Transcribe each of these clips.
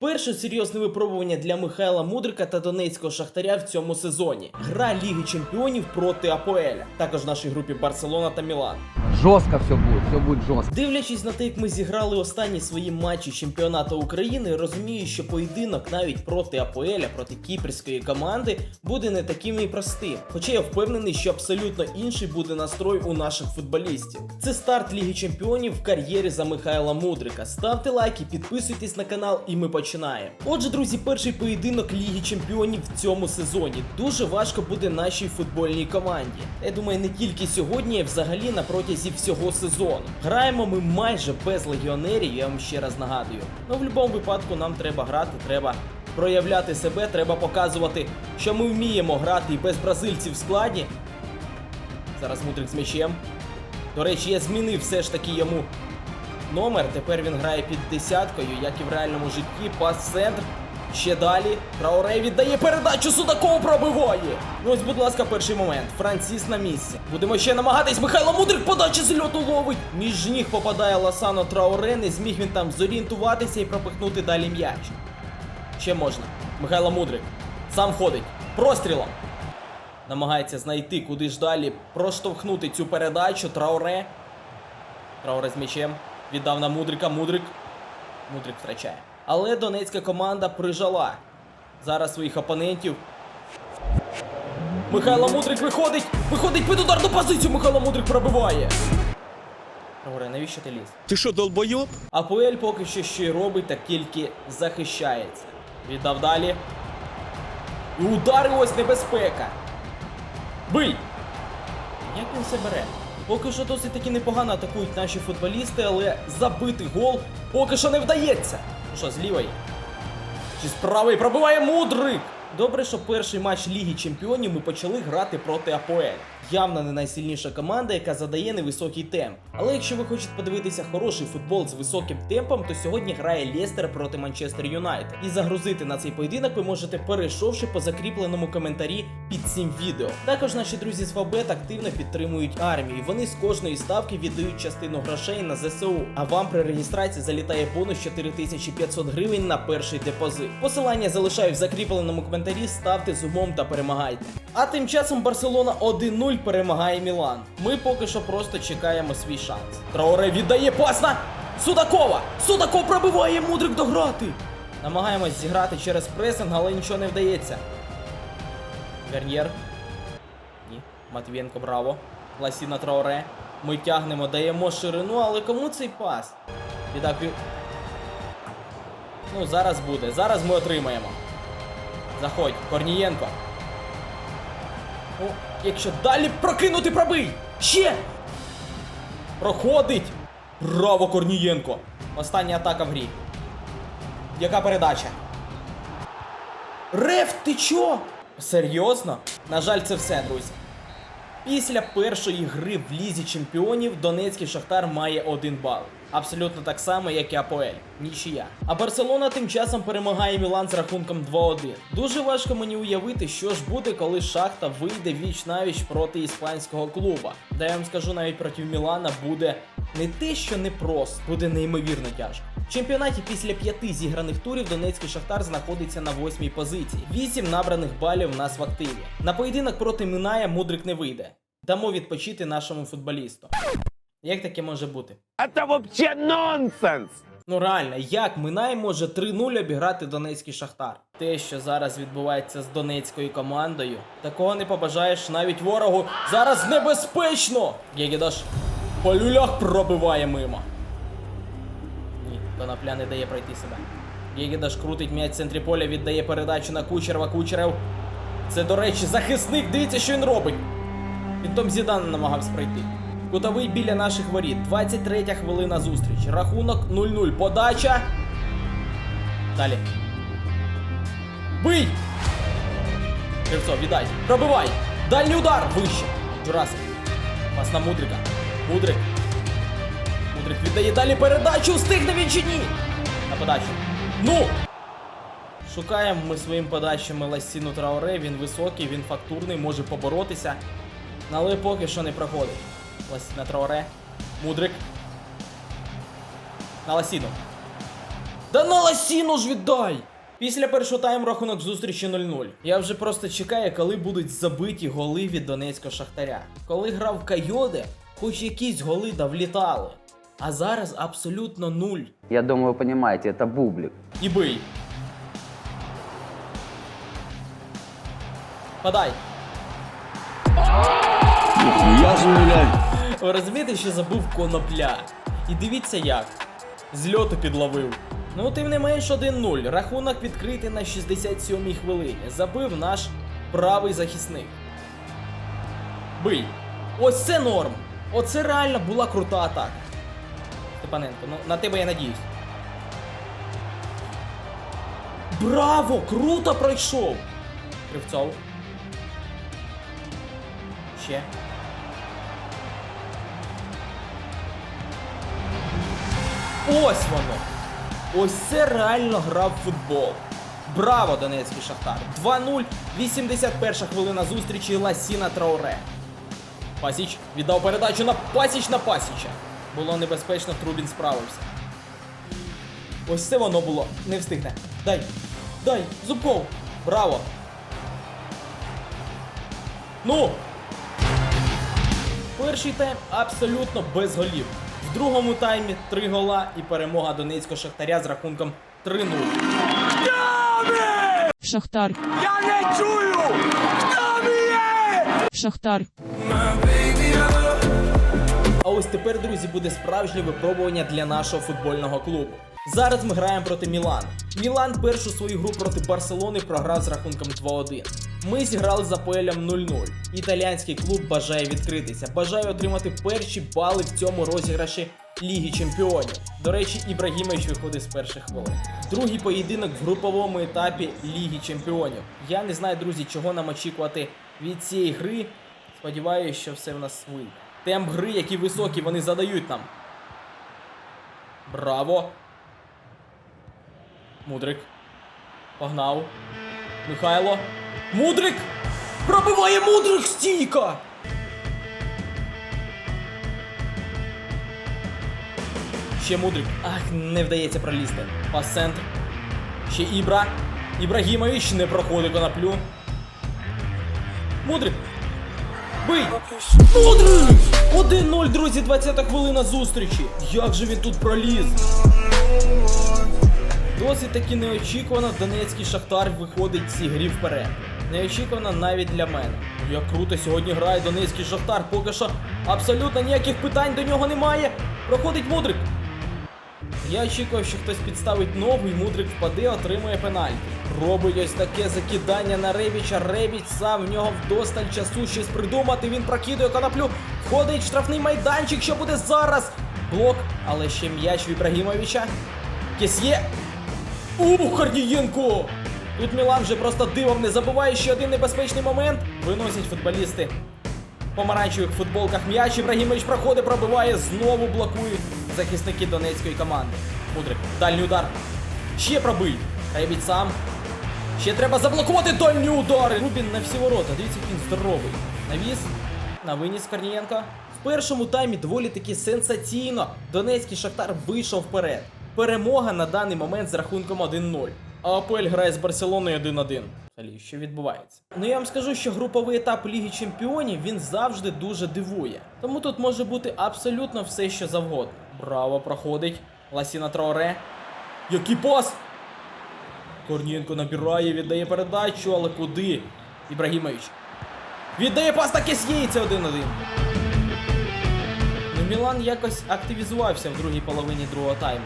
Перше серйозне випробування для Михайла Мудрика та донецького шахтаря в цьому сезоні. Гра Ліги Чемпіонів проти Апоеля. Також в нашій групі Барселона та Мілан. Жестко все будет, все будет жестко. Дивлячись на те, як ми зіграли останні свої матчі чемпіонату України, розумію, що поєдинок навіть проти Апоеля, проти кіпрської команди, буде не таким і простим. Хоча я впевнений, що абсолютно інший буде настрой у наших футболістів. Це старт Ліги Чемпіонів в кар'єрі за Михайла Мудрика. Ставте лайки, підписуйтесь на канал, і ми починаємо. Отже, друзі, перший поєдинок Ліги Чемпіонів в цьому сезоні. Дуже важко буде нашій футбольній команді. Я думаю, не тільки сьогодні, а взагалі на протязі всього сезону. Граємо ми майже без легіонерів, я вам ще раз нагадую. Ну в будь-якому випадку нам треба грати, треба проявляти себе, треба показувати, що ми вміємо грати і без бразильців в складі. Зараз Мудрик з м'ячем. До речі, я змінив все ж таки йому номер. Тепер він грає під десяткою, як і в реальному житті. Пас центр. Ще далі. Трауре віддає передачу Судакову пробиває. Ну ось, будь ласка, перший момент. Франціс на місці. Будемо ще намагатись. Михайло Мудрик подачі з льоту ловить. Між ніг попадає Ласано Трауре. Не зміг він там зорієнтуватися і пропихнути далі м'яч. Ще можна. Михайло Мудрик. Сам ходить. Прострілом. Намагається знайти, куди ж далі проштовхнути цю передачу. Трауре. Трауре з м'ячем. Віддав на Мудрика. Мудрик. Мудрик втрачає. Але донецька команда прижала зараз своїх опонентів. Михайло Мудрик виходить! Виходить під ударну позицію! Михайло Мудрик пробиває. Трауре, навіщо ти ліз? Ти що, долбойоб? АПЛ поки що що й робить, так тільки захищається. Віддав далі. І удари ось небезпека. Бий! Як він це бере? Поки що досить таки непогано атакують наші футболісти, але забити гол поки що не вдається. Ну що, з лівої? Чи з правої пробиває мудрик? Добре, що перший матч Ліги Чемпіонів ми почали грати проти АПОЕЛ. Явно не найсильніша команда, яка задає невисокий темп. Але якщо ви хочете подивитися хороший футбол з високим темпом, то сьогодні грає Лестер проти Манчестер Юнайтед. І загрузити на цей поєдинок ви можете перейшовши по закріпленому коментарі під цим відео. Також наші друзі з Фабет активно підтримують армію. Вони з кожної ставки віддають частину грошей на ЗСУ. А вам при реєстрації залітає бонус 4500 гривень на перший депозит. Посилання залишаю в закріпленому коментарі. Ставте з умом та перемагайте. А тим часом Барселона 1-0 перемагає Мілан. Ми поки що просто чекаємо свій шанс. Трауре віддає пас на Судакова! Судаков пробиває мудрик дограти! Намагаємось зіграти через пресинг, але нічого не вдається. Вернєр. Ні. Матвієнко, браво. Ласіна Трауре. Ми тягнемо, даємо ширину, але кому цей пас? Віддав пів... Ну, зараз буде. Зараз ми отримаємо. Заходь, Корнієнко. Ну, якщо далі прокинути пробий! Ще! Проходить! Браво, Корнієнко! Остання атака в грі. Яка передача? Реф, ти чо? Серйозно? На жаль, це все, друзі. Після першої гри в Лізі Чемпіонів Донецький Шахтар має один бал. Абсолютно так само, як і Апоель. Нічия. А Барселона тим часом перемагає Мілан з рахунком 2-1. Дуже важко мені уявити, що ж буде, коли Шахта вийде віч навіч проти іспанського клуба. Де я вам скажу, навіть проти Мілана буде не те, що не просто, буде неймовірно тяжко. В чемпіонаті після п'яти зіграних турів Донецький Шахтар знаходиться на восьмій позиції. Вісім набраних балів в нас в активі. На поєдинок проти Миная Мудрик не вийде. Дамо відпочити нашому футболісту. Як таке може бути? Це вообще нонсенс! Ну реально, як Минай може 3-0 обіграти Донецький Шахтар? Те, що зараз відбувається з донецькою командою, такого не побажаєш навіть ворогу. Зараз небезпечно! Гегідаш по люлях пробиває мимо. Конопля не дає пройти себе. Гегідаш крутить м'яч в центрі поля, віддає передачу на Кучерова. Кучерев. Це, до речі, захисник. Дивіться, що він робить. Він Том Зідан намагався пройти. Кутовий біля наших воріт. 23 хвилина зустріч. Рахунок 0-0. Подача. Далі. Бий! Кривцов, віддай. Пробивай! Дальній удар! Вище. Джурасик. Пас на Мудрика. Мудрик. Мудрик віддає далі передачу. Встигне він чи ні? На подачу. Ну! Шукаємо ми своїм подачами Ласіну Трауре. Він високий, він фактурний, може поборотися. Але поки що не проходить. Ласіна Трауре. Мудрик. На Ласіну. Да на ласіну ж віддай! Після першого тайму рахунок зустрічі 0-0. Я вже просто чекаю, коли будуть забиті голи від Донецького Шахтаря. Коли грав Кайоде, хоч якісь голи да влітали. А зараз абсолютно нуль. Я думаю, вы понимаете, это бублик. І бий. Подай. Я же, Ви розумієте, що забув конопля. І дивіться як. З льоту підловив. Ну, тим не менш 1-0. Рахунок відкритий на 67-й хвилині. Забив наш правий захисник. Бий. Ось це норм. Оце реально була крута атака. Степаненко, ну на тебе я надіюсь. Браво! Круто пройшов! Кривцов. Ще. Ось воно. Ось це реально гра в футбол. Браво, Донецький Шахтар. 2-0, 81 хвилина зустрічі Ласіна Трауре. Пасіч віддав передачу на Пасіч на Пасіча. Було небезпечно, Трубін справився. Ось це воно було. Не встигне. Дай. Дай, Зубков. Браво. Ну. Перший тайм абсолютно без голів. В другому таймі три гола і перемога Донецького Шахтаря з рахунком 3-0. Шахтар, Я не чую! Хто б'є? Шахтар, ось тепер, друзі, буде справжнє випробування для нашого футбольного клубу. Зараз ми граємо проти Мілан. Мілан першу свою гру проти Барселони програв з рахунком 2-1. Ми зіграли з Апоелем 0-0. Італіянський клуб бажає відкритися, бажає отримати перші бали в цьому розіграші Ліги Чемпіонів. До речі, Ібрагімович виходить з перших хвилин. Другий поєдинок в груповому етапі Ліги Чемпіонів. Я не знаю, друзі, чого нам очікувати від цієї гри. Сподіваюся, що все в нас вийде. Темп гри, які високі, вони задають нам. Браво! Мудрик. Погнав. Михайло. Мудрик! Пробиває Мудрик стійка! Ще Мудрик. Ах, не вдається пролізти. Пас центр. Ще Ібра. Ібрагімович не проходить коноплю. Мудрик. Бий! Мудрик! 1-0, друзі, 20 хвилина зустрічі. Як же він тут проліз? Досить таки неочікувано Донецький Шахтар виходить в грі вперед. Неочікувано навіть для мене. Як круто сьогодні грає Донецький Шахтар, поки що абсолютно ніяких питань до нього немає. Проходить Мудрик. Я очікував, що хтось підставить ногу і Мудрик впаде, отримує пенальті. Робить ось таке закидання на Ребіча. Ребіч сам в нього вдосталь часу щось придумати. Він прокидує коноплю, входить штрафний майданчик, що буде зараз. Блок, але ще м'яч в Ібрагімовича. Кесьє. Ух, Корнієнко! Тут Мілан вже просто дивом не забуває ще один небезпечний момент. Виносять футболісти помаранчевих футболках м'яч. Ібрагімович проходить, пробиває, знову блокують захисники донецької команди. Мудрик, дальній удар. Ще пробий. Ребіт сам. Ще треба заблокувати дальні удари. Рубін на всі ворота. Дивіться, він здоровий. Навіс. На виніс Корнієнка. В першому таймі доволі таки сенсаційно. Донецький Шахтар вийшов вперед. Перемога на даний момент з рахунком 1-0. А Апель грає з Барселоною 1-1. Взагалі, що відбувається? Ну я вам скажу, що груповий етап Ліги Чемпіонів він завжди дуже дивує. Тому тут може бути абсолютно все, що завгодно. Браво, проходить. Ласіна Траоре. Який пас! Корнієнко набирає, віддає передачу, але куди? Ібрагімович. Віддає пас таки з'їється 1-1. Ну, Мілан якось активізувався в другій половині другого тайму.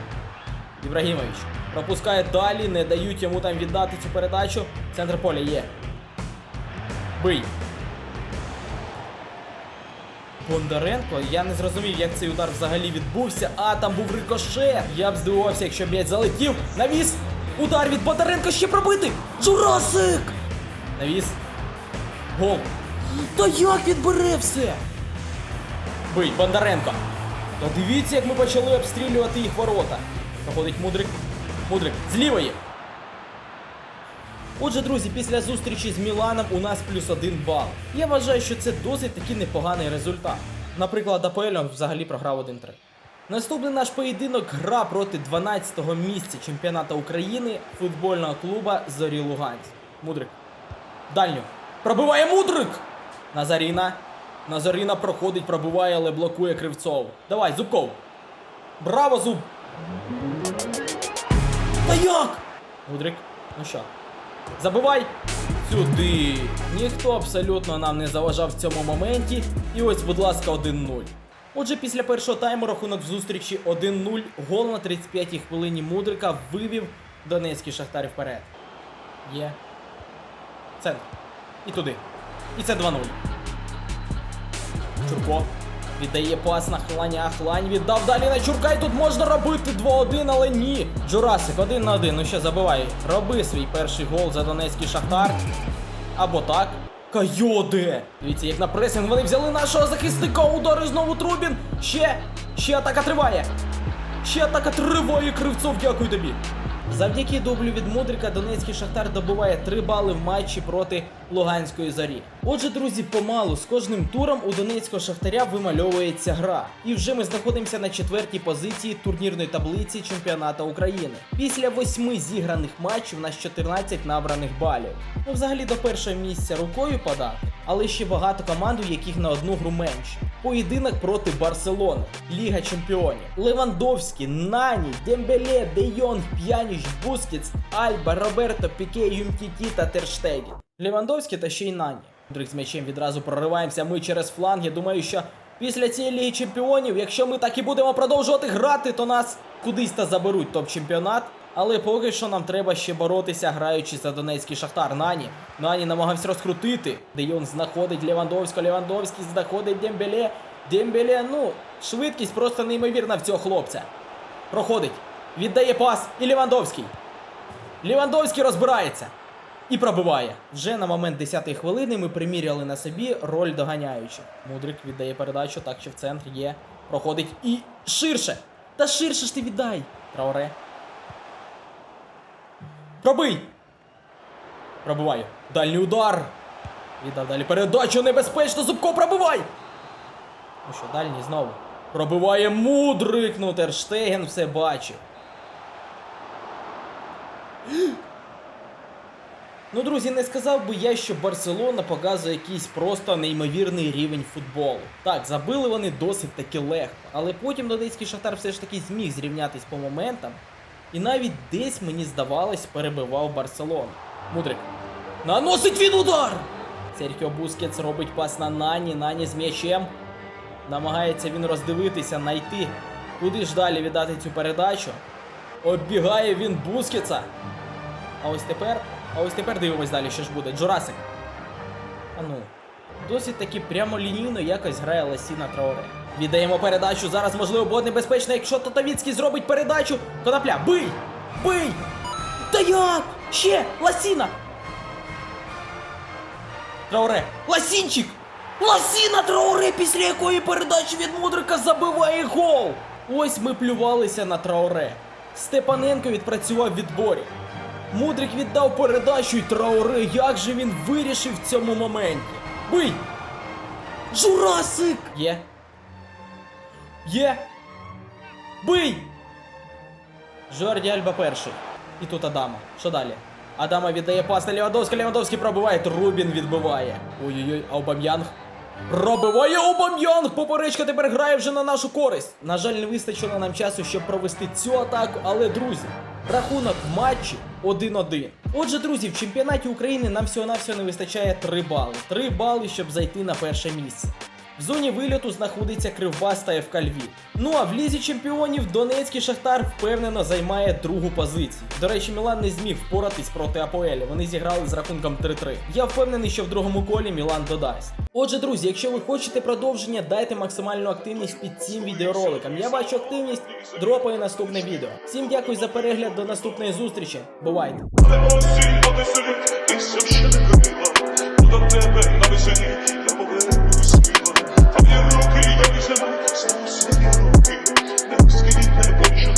Ібрагімович пропускає далі, не дають йому там віддати цю передачу. Центр поля є. Бий. Бондаренко, я не зрозумів, як цей удар взагалі відбувся. А там був рикошет. Я б здивувався, якщо м'яч залетів. Навіс! Удар від Бондаренко ще пробити! Журасик! Навіс. Гол. Та як він бере все? Бий, Бондаренко. Та дивіться, як ми почали обстрілювати їх ворота. Проходить Мудрик. Мудрик з лівої. Отже, друзі, після зустрічі з Міланом у нас плюс один бал. Я вважаю, що це досить таки непоганий результат. Наприклад, АПЛ взагалі програв 1-3. Наступний наш поєдинок гра проти 12-го місця чемпіонату України футбольного клуба Зорі Луганськ. Мудрик. Дальню. Пробиває Мудрик! Назаріна. Назаріна проходить, пробиває, але блокує Кривцов. Давай, Зубков. Браво, Зуб! Та як? Мудрик. Ну що? Забивай! Сюди! Ніхто абсолютно нам не заважав в цьому моменті. І ось, будь ласка, 1-0. Отже, після першого тайму рахунок в зустрічі 1-0. Гол на 35-й хвилині Мудрика вивів Донецький Шахтар вперед. Є. Центр. І туди. І це 2-0. Чурко. Віддає пас на Хланя. Хлань віддав далі на Чурка. І тут можна робити 2-1, але ні. Джурасик, 1 на 1. Ну що, забивай. Роби свій перший гол за Донецький Шахтар. Або так. Кайоде! Дивіться, як на пресинг вони взяли нашого захисника. Удари знову Трубін. Ще, ще атака триває. Ще атака триває, Кривцов, дякую тобі. Завдяки дублю від Мудрика Донецький Шахтар добуває 3 бали в матчі проти Луганської зорі. Отже, друзі, помалу з кожним туром у Донецького Шахтаря вимальовується гра. І вже ми знаходимося на четвертій позиції турнірної таблиці чемпіонату України. Після восьми зіграних матчів у нас 14 набраних балів. Ну, взагалі до першого місця рукою подати, але ще багато команд, у яких на одну гру менше. Поєдинок проти Барселони, Ліга Чемпіонів. Левандовський, Нані, Дембеле, Де Йонг, П'яніч, Бускетс, Альба, Роберто, Піке, Юмтіті та Терштеген. Левандовський та ще й Нані. Дрик з м'ячем відразу прориваємося ми через фланг. Я думаю, що після цієї Ліги Чемпіонів, якщо ми так і будемо продовжувати грати, то нас кудись та заберуть топ-чемпіонат. Але поки що нам треба ще боротися, граючи за Донецький Шахтар. Нані. Нані намагався розкрутити. Де Йон знаходить Левандовського, Левандовський знаходить Дембеле. Дембеле, ну, швидкість просто неймовірна в цього хлопця. Проходить. Віддає пас. І Левандовський. Левандовський розбирається. І пробиває. Вже на момент 10-ї хвилини ми приміряли на собі роль доганяючого. Мудрик віддає передачу, так що в центрі є. Проходить і ширше. Та ширше ж ти віддай. Трауре. Пробий! Пробиває. Дальній удар. Віддав далі передачу небезпечно. Зубко пробивай! Ну що, дальній знову. Пробиває мудрик. Ну Терштеген все бачив. Ну, друзі, не сказав би я, що Барселона показує якийсь просто неймовірний рівень футболу. Так, забили вони досить таки легко, але потім Донецький Шахтар все ж таки зміг зрівнятись по моментам. І навіть десь, мені здавалось, перебивав Барселону. Мудрик. Наносить він удар! Серхіо Бускетс робить пас на Нані, Нані з м'ячем. Намагається він роздивитися, знайти, куди ж далі віддати цю передачу. Оббігає він Бускетса. А ось тепер. А ось тепер дивимось далі, що ж буде. Джурасик. А ну. Досить таки прямолінійно якось грає Ласіна Траоре. Віддаємо передачу. Зараз, можливо, буде небезпечно, якщо Татавіцький зробить передачу. Конопля, бий! Бий! Та як? Ще! Ласіна! Траоре! Ласінчик! Ласіна Траоре, після якої передачі від Мудрика забиває гол! Ось ми плювалися на Траоре. Степаненко відпрацював відборі. Мудрик віддав передачу і Трауре, як же він вирішив в цьому моменті. Бий! Журасик! Є. Є. Бий! Жорді Альба перший. І тут Адама. Що далі? Адама віддає пас на Левандовська, Левандовський пробиває, Трубін відбиває. Ой-ой-ой, Аубам'янг. Пробиває Аубам'янг! Поперечка тепер грає вже на нашу користь. На жаль, не вистачило нам часу, щоб провести цю атаку, але друзі, рахунок матчі 1-1. Отже, друзі, в чемпіонаті України нам всього-навсього не вистачає 3 бали. 3 бали, щоб зайти на перше місце. В зоні вильоту знаходиться Кривбас та ФК Львів. Ну а в лізі чемпіонів Донецький Шахтар впевнено займає другу позицію. До речі, Мілан не зміг впоратись проти Апоелі. Вони зіграли з рахунком 3-3. Я впевнений, що в другому колі Мілан додасть. Отже, друзі, якщо ви хочете продовження, дайте максимальну активність під цим відеороликом. Я бачу активність, дропаю наступне відео. Всім дякую за перегляд, до наступної зустрічі. Бувайте! Тебе на